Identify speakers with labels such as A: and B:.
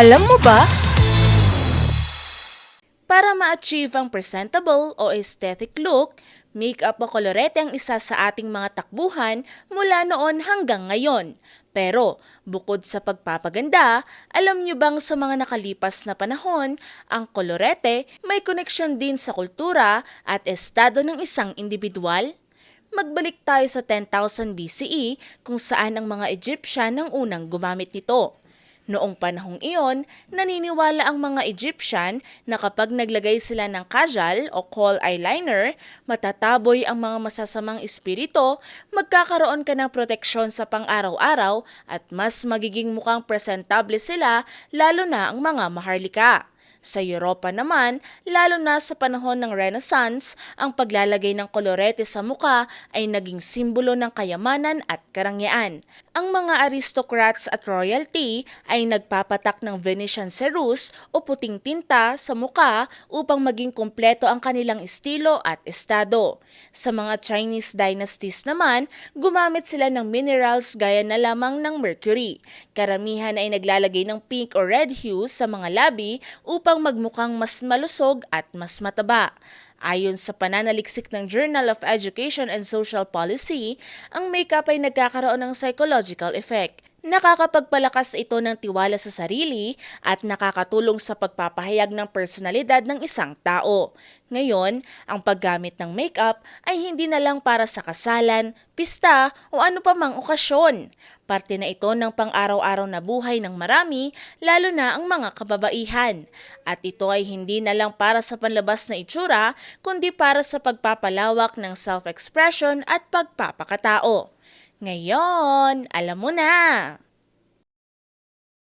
A: Alam mo ba? Para ma-achieve ang presentable o aesthetic look, makeup o kolorete ang isa sa ating mga takbuhan mula noon hanggang ngayon. Pero bukod sa pagpapaganda, alam niyo bang sa mga nakalipas na panahon, ang kolorete may koneksyon din sa kultura at estado ng isang individual? Magbalik tayo sa 10,000 BCE kung saan ang mga Egyptian ang unang gumamit nito. Noong panahong iyon, naniniwala ang mga Egyptian na kapag naglagay sila ng kajal o kohl eyeliner, matataboy ang mga masasamang espiritu, magkakaroon ka ng proteksyon sa pang-araw-araw at mas magiging mukhang presentable sila lalo na ang mga maharlika. Sa Europa naman, lalo na sa panahon ng Renaissance, ang paglalagay ng kolorete sa muka ay naging simbolo ng kayamanan at karangyaan. Ang mga aristocrats at royalty ay nagpapatak ng Venetian ceruse o puting tinta sa muka upang maging kumpleto ang kanilang estilo at estado. Sa mga Chinese dynasties naman, gumamit sila ng minerals gaya na lamang ng mercury. Karamihan ay naglalagay ng pink o red hues sa mga labi upang magmukhang mas malusog at mas mataba. Ayon sa pananaliksik ng Journal of Education and Social Policy, ang makeup ay nagkakaroon ng psychological effect. Nakakapagpalakas ito ng tiwala sa sarili at nakakatulong sa pagpapahayag ng personalidad ng isang tao. Ngayon, ang paggamit ng makeup ay hindi na lang para sa kasalan, pista o ano pa mang okasyon. Parte na ito ng pang-araw-araw na buhay ng marami, lalo na ang mga kababaihan. At ito ay hindi na lang para sa panlabas na itsura, kundi para sa pagpapalawak ng self-expression at pagpapakatao. Ngayon, alam mo na!